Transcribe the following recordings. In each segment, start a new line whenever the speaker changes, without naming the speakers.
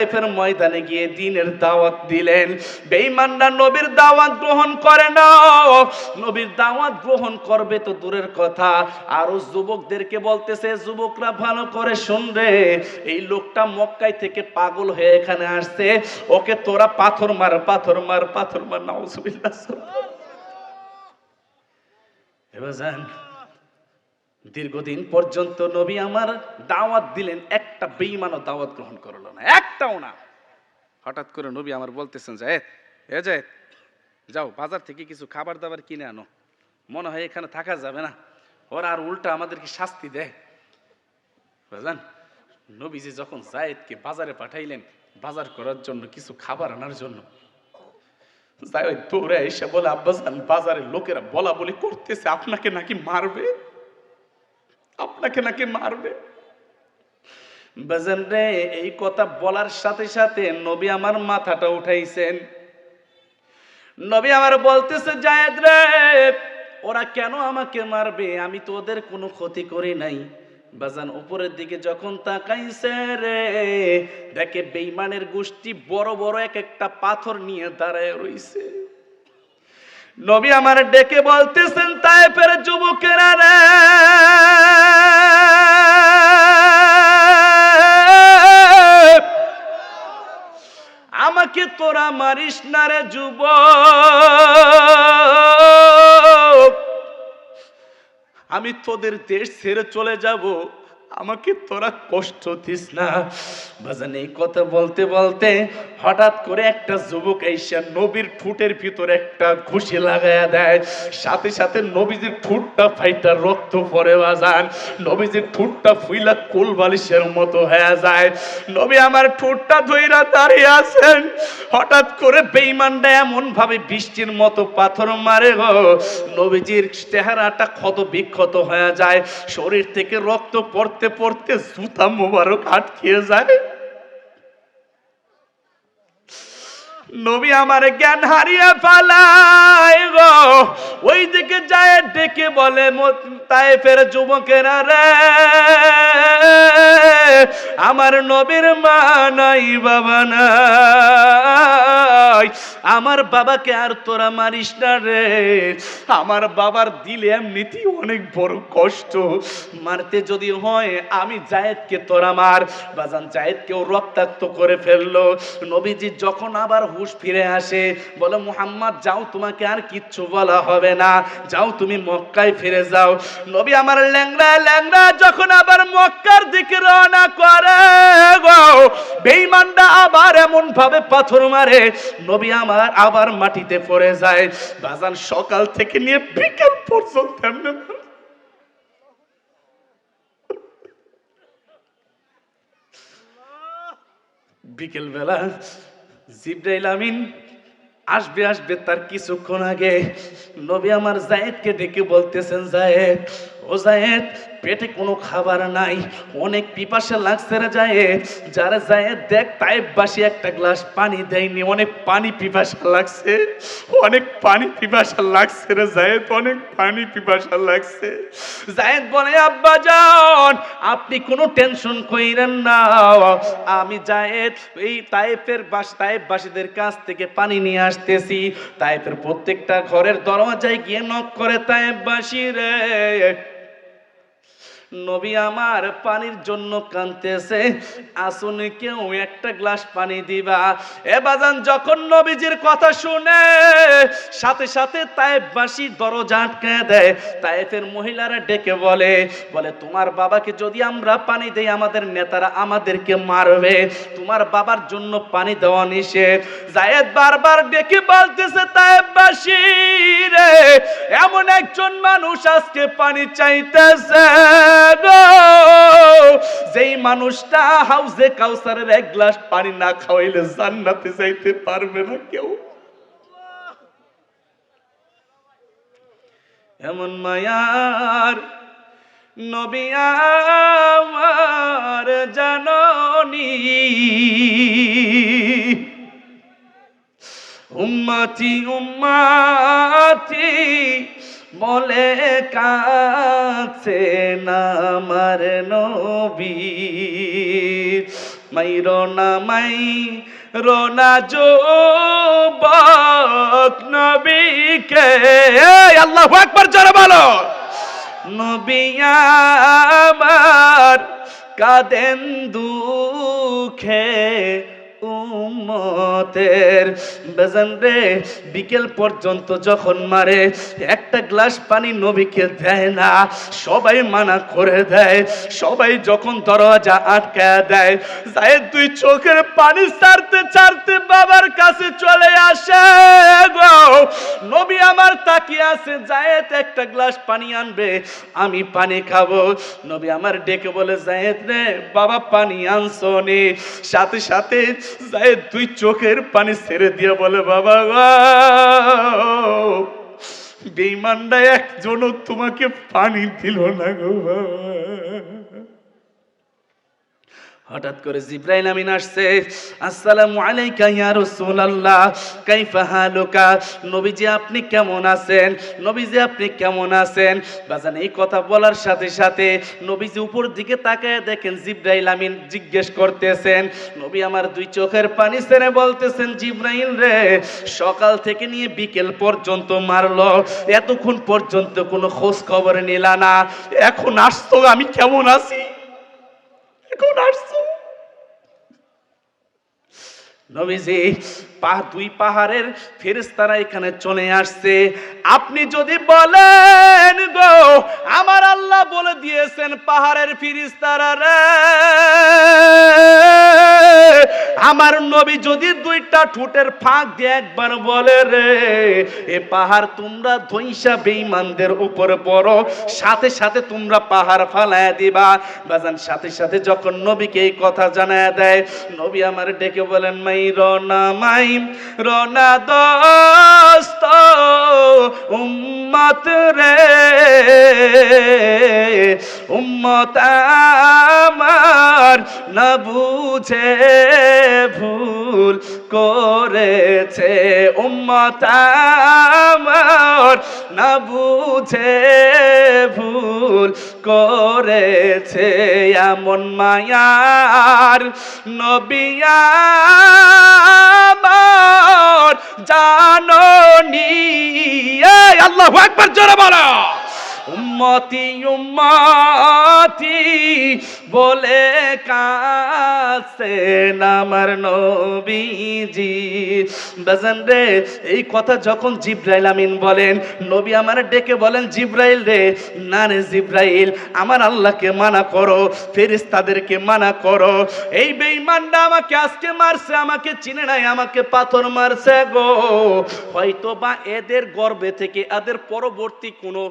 তায়েফের ময়দানে গিয়ে দিনের দাওয়াত দিলেন। বেঈমানরা নবীর দাওয়াত গ্রহণ করে না। নবীর দাওয়াত গ্রহণ করবে তো দূরের কথা। আরও যুবকদেরকে বলতেছে, যুবকরা ভালো করে শুনবে। এই লোকটা মক্কায় থেকে পাগল হয়ে এখানে আসছে। ওকে তোরা পাথর মার পাথর মার পাথর মার, নাউজুবিল্লাহ এবার যান। দীর্ঘদিন পর্যন্ত নবী আমার দাওয়াত দিলেন, একটা বেঈমানও দাওয়াত গ্রহণ করল না, একটাও না। হঠাৎ করে নবী আমার বলতেছেন যে এ যে যাও, বাজার থেকে কিছু খাবার দাবার কিনে আনো। মনে হয় এখানে থাকা যাবে না। ওরা আর উল্টা আমাদেরকে শাস্তি দেয়। বুঝলেন? নবীজি যখন জায়েদকে বাজারে পাঠাইলেন, বাজার করার জন্য কিছু খাবার আনার জন্য, জায়েদ দৌড়ে এসে বলে আব্বাসান বাজারে লোকেরা বলা বলি করতেছে, আপনাকে নাকি মারবে? আপনাকে নাকি মারবে? বাজান রে, এই কথা বলার সাথে সাথে নবী আমার মাথাটা উঠাইছেন। নবী আমার বলতেছে, জায়েদ রে, ওরা কেন আমাকে মারবে? আমি তো ওদের কোনো ক্ষতি করি নাই। বাজান, উপরের দিকে যখন তাকাইছে রে, দেখে বেইমানের গোষ্ঠী বড় বড় এক একটা পাথর নিয়ে দাঁড়ায় রইছে। নবী আমার ডেকে বলতেছেন তাইফের যুবকেরা রে, আমাকে তোরা মারিস না রে যুব আমি তোদের দেশ ছেড়ে চলে যাব। আমাকে তোরা কষ্ট দিস না। বাজান, এই কথা বলতে বলতে হঠাৎ করে একটা যুবক এসে নবীর ঠুটের ভিতরে একটা ঘুষি লাগায়া দেয়। সাথে সাথে নবীজির ঠুটটা ফাইটা রক্ত পরে বাজান। নবীজির ঠুটটা ফুইলা কুল বালিশের মতো হয়ে যায়। নবী, আমার ঠোঁটটা ধইরা দাঁড়িয়ে আছেন। হঠাৎ করে বেইমানটা এমন ভাবে বৃষ্টির মতো পাথর মারে গো। নবীজির চেহারাটা ক্ষত বিক্ষত হয়ে যায়। শরীর থেকে রক্ত পড়তে পড়তে জুতা মোবারক আটকে যায়। নবী আমার জ্ঞান হারিয়ে ফেলায় গো। ওই দিকে যায় ডেকে বলে তাই ফের যুবকেরা রে, আমার নবীর মা নাই, বাবা নাই। আমার বাবাকে আর তোরা মারিস না রে। আমার বাবার দিলে এমনিতেই অনেক বড় কষ্ট। মারতে যদি হয়, আমি জায়েদকে তোরা মার। বাজান জায়েদকেও রক্তাক্ত করে ফেলল। নবীজি যখন আবার হুশ ফিরে আসে, বলে, মুহাম্মদ, যাও, তোমাকে আর কিচ্ছু বলা হবে না। যাও, তুমি মক্কায় ফিরে যাও। নবী আমার ল্যাংড়া ল্যাংড়া যখন আবার মক্কার দিকে রওনা করে গো বেঈমানটা আবার এমন ভাবে পাথর মারে, নবী আমার আবার মাটিতে পড়ে যায়। বাজান সকাল থেকে নিয়ে বিকেল পর্যন্ত এমনি বিকেল বেলা জিব্রাইল আমিন আসবে আসবে তার কিছুক্ষণ আগে। নবী আমার জায়েদকে ডেকে বলতেছেন জায়েদ জায়েদ পেটে কোনো খাবার নাই। অনেক পিপাসা লাগছে রে জায়েদ। যারা জায়েদ দেখ তাইবাসী একটা গ্লাস পানি দেয়নি। অনেক পানি পিপাসা লাগছে। অনেক পানি পিপাসা লাগছে রে জায়েদ, অনেক পানি পিপাসা লাগছে। জায়েদ বলে, আব্বা যান আপনি কোনো টেনশন কইরেন না। আমি জায়েদ এই তাইফের বাস তাইফবাসীদের কাছ থেকে পানি নিয়ে আসতেছি। তাইফের প্রত্যেকটা ঘরের দরজায় গিয়ে নক করে তাইফবাসী রে নবী আমার পানির জন্য কানতেছে আসুন কেউ একটা গ্লাস পানি দিবা। এ বাজান, যখন নবীজির কথা শুনে, সাথে সাথে তাইফবাসী দরজা আটকে দেয়। তাইফের মহিলারা ডেকে বলে বলে, তোমার বাবাকে যদি আমরা পানি দেই, আমাদের নেতারা আমাদেরকে মারবে। তোমার বাবার জন্য পানি দেওয়া নিষেধ। জায়েদ বারবার ডেকে বলতেছে তাইফবাসী রে, এমন একজন মানুষ আজকে পানি চাইতেছে। গো যেই মানুষটা হাউজে কাউসারের এক গ্লাস পানি না খাওয়াইলে জান্নাতে যাইতে পারবে না কেউ। এমন মায়ার নবী জাননী। উম্মতি উম্মতি বলে কাছে আমার নবী মাই রোনা মাই রোনা যুবক নবীকে। আল্লাহু আকবার, জোরে বলো। নবী আমার কাঁদেন দুঃখে। উম্মতের বেজান রে, বিকেল পর্যন্ত যখন মারে, একটা গ্লাস পানি নবীকে দেয় না, সবাই মানা করে দেয়, সবাই যখন দরজা আটকায় দেয়, জায়েদ দুই চোখের পানি ছাড়তে ছাড়তে বাবার কাছে চলে আসে গো। নবী আমার তাকিয়ে আছে, জায়েদ একটা গ্লাস পানি আনবে, আমি পানি খাব। নবী আমার ডেকে বলে, জায়েদ রে, বাবা পানি আনছো সাথে সাথে জায়েদ দুই চোখের পানি ছেড়ে দিয়ে বলে, বাবা গো বেইমানটা একজনও তোমাকে পানি দিল না গো, বাবা। হঠাৎ করে জিব্রাইল আমিন আসছে, আসসালামু আলাইকা ইয়া রাসূলুল্লাহ, কাইফা হালুকা? নবীজি আপনি কেমন আছেন? নবীজি আপনি কেমন আছেন? বাজান, এই কথা বলার সাথে সাথে নবীজি উপর দিকে তাকায় দেখেন জিব্রাইল আমিন জিজ্ঞেস করতেছেন, নবী আমার দুই চোখের পানি ছেড়ে বলতেছেন, জিব্রাইল রে, সকাল থেকে নিয়ে বিকেল পর্যন্ত মারলো, এতক্ষণ পর্যন্ত কোনো খোঁজ খবর নিলা না, এখন আসতো আমি কেমন আছি? এখন আসছো? নবীজি দুই পাহাড়ের ফেরেস্তারা এখানে চলে আসছে। আপনি যদি বলেন গো, আমার আল্লাহ বলে দিয়েছেন পাহাড়ের ফিরিস্তারা রে। আমার নবী যদি দুইটা ঠোঁটের ফাঁক দিয়ে একবার বলে রে, এ পাহাড় তোমরা ধৈসা বেঈমানদের উপর পড়ো, সাথে সাথে তোমরা পাহাড় ফালায় দিবা। বাজান, সাথে সাথে যখন নবীকে এই কথা জানায় দেয়, নবী আমার ডেকে বলেন, মাই রনা মাই, রনা দোস্ত উম্মত রে উম্মত আমার না বুঝে ভুল করেছে। উম্মত আমার না বুঝে ভুল করেছে এমন মায়ার নবিয়া জানো জাননি। আল্লাহ একবার জোরে বলো। উম্মতি উম্মতি বলে কাছে আমার নবীজি। বাজান রে, এই কথা যখন জিব্রাইল আমিন বলেন, নবী আমার ডেকে বলেন, জিব্রাইল রে, না রে জিব্রাইল, আমার আল্লাহকে মানা করো, ফেরেশতাদেরকে মানা করো। এই বেঈমানটা আমাকে আজকে মারছে, আমাকে চিনে নাই, আমাকে পাথর মারছে গো। হয়তো বা এদের গর্বে থেকে, এদের পরবর্তী কোনো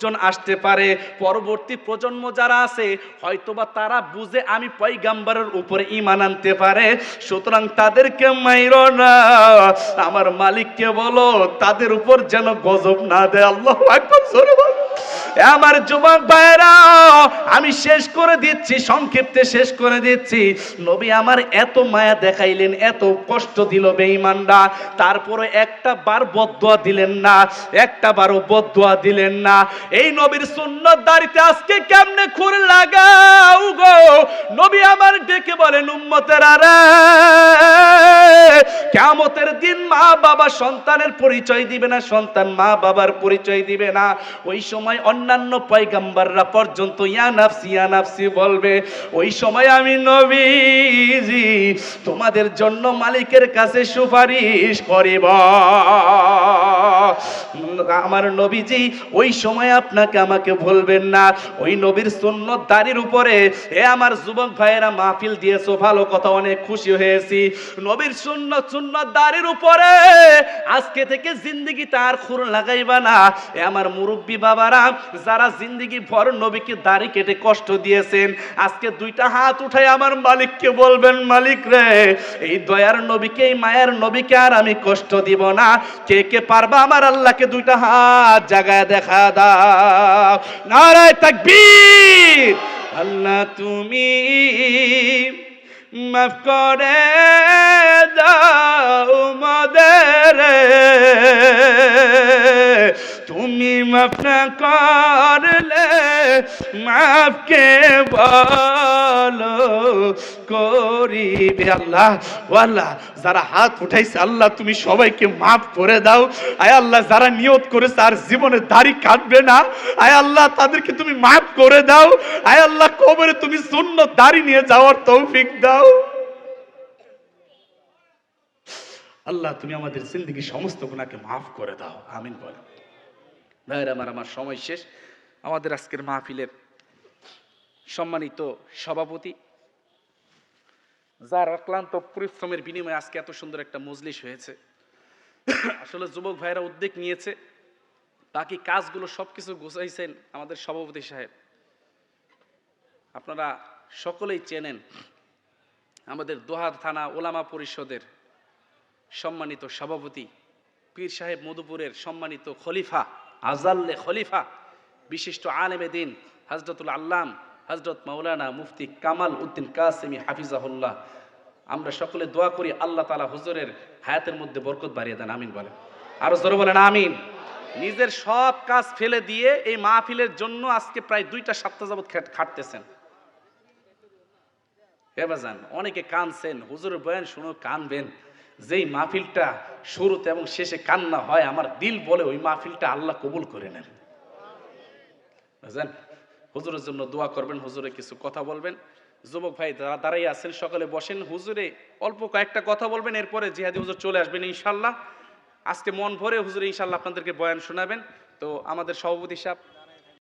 লোকজন আসতে পারে। পরবর্তী প্রজন্ম যারা আছে, হয়তোবা তারা বুঝে আমি পয়গাম্বারের উপরে ইমান আনতে পারে। সুতরাং তাদেরকে মাইর না। আমার মালিককে বলো, তাদের উপর যেন গজব না দেয়। আল্লাহ একবার জোরে আমার যুবক ভাইরা আমি শেষ করে দিচ্ছি সংক্ষিপ্তে শেষ করে দিচ্ছি। নবী আমার এত মায়া দেখাইলেন, এত কষ্ট দিল বেঈমানরা। তারপরে একটা বার বদুয়া দিলেন না, একটা বারও বদুয়া দিলেন না। এই নবীর সুন্নত দাড়িতে আজকে কেমনে খুর লাগাও গো? নবী আমার ডেকে বলেন, উম্মতের আরে কেমতের দিন মা বাবা সন্তানের পরিচয় দিবে না, সন্তান মা বাবার পরিচয় দিবে না। ওই সময় অন্যান্য পয়গাম্বাররা পর্যন্ত, ইয়া নাফসি বলবে, ওই সময় আমি নবীজি, তোমাদের জন্য মালিকের কাছে সুপারিশ করিব। আমার নবীজি ওই সময় আপনাকে আমাকে বলবেন না। ওই নবীর শূন্য দাড়ির উপরে, এ আমার যুবক ভাইয়েরা, মাহফিল দিয়েছ, ভালো কথা, অনেক খুশি হয়েছি। নবীর সুন্নত সুন্নত উপরে আজকে থেকে জিন্দগি তার খুর লাগাইবা না। এ আমার মুরব্বী বাবারা, যারা জিন্দগি ভর নবীকে দাড়ি কেটে কষ্ট দিয়েছেন, আজকে দুইটা হাত উঠাই আমার মালিককে বলবেন, মালিক রে, এই দয়ার নবীকে, এই মায়ের নবীকে আর আমি কষ্ট দিব না। কে কে পারবা আমার আল্লাহকে দুইটা হাত জাগায় দেখা দাও। নারায় তাকবীর। আল্লাহ তুমি মাফ করে দাও মদের। তুমি তুমি মাফ না করলে মাফ কে বলো করিবে আল্লাহ। ও আল্লাহ, যারা হাত উঠাইছে, আল্লাহ তুমি সবাইকে মাফ করে দাও। আয় আল্লাহ, যারা নিয়ত করেছে, আর জীবনে দাড়ি কাটবে না। আয় আল্লাহ, তাদেরকে তুমি মাফ করে দাও। আয় আল্লাহ, কবরে তুমি শূন্য দাড়ি নিয়ে যাওয়ার তৌফিক দাও। আল্লাহ, তুমি আমাদের জিন্দগি সমস্ত গুণাকে মাফ করে দাও। আমিন বল ভাইয়ের আমার আমার সময় শেষ। আমাদের আজকের মাহফিলের সম্মানিত সভাপতি, যার অক্লান্ত পরিশ্রমের বিনিময়ে আজকে এত সুন্দর একটা মজলিস হয়েছে। আসলে যুবক ভাইরা উদ্যোগ নিয়েছে। বাকি কাজগুলো সব কিছু গোছাইছেন আমাদের সভাপতি সাহেব। আপনারা সকলেই চেনেন আমাদের দোহার থানা ওলামা পরিষদের সম্মানিত সভাপতি, পীর সাহেব মধুপুরের সম্মানিত খলিফা। আজাল্লে খলিফা, বিশিষ্ট আলেমে দিন হজরতুল আল্লাম হজরত মাওলানা মুফতি কামাল উদ্দিন কাসেমি হাফিজাহুল্লাহ। আমরা সকলে দোয়া করি আল্লাহ তালা হুজুরের হায়াতের মধ্যে বরকত বাড়িয়ে দেন, আমিন বলেন। আরও জোরে বলেন, আমিন। নিজের সব কাজ ফেলে দিয়ে এই মাহফিলের জন্য আজকে প্রায় দুইটা সপ্তাহ যাবৎ খাট- খাটতেছেন। হেবাজান অনেকে কানছেন হুজুরের বয়ান শুনো কানবেন যেই মাহফিলটা শুরুতে এবং শেষে কান্না হয়, আমার দিল বলে ওই মাহফিলটা আল্লাহ কবুল করে নেন। বুঝলেন? হুজুরের জন্য দোয়া করবেন, হুজুরে কিছু কথা বলবেন। যুবক ভাই যারা দাঁড়াই আছেন, সকালে বসেন। হুজুরে অল্প কয়েকটা কথা বলবেন, এরপরে জিহাদি হুজুর চলে আসবেন ইনশাল্লাহ। আজকে মন ভরে হুজুরে ইনশাল্লাহ আপনাদেরকে বয়ান শোনাবেন। তো আমাদের সভাপতি সাহেব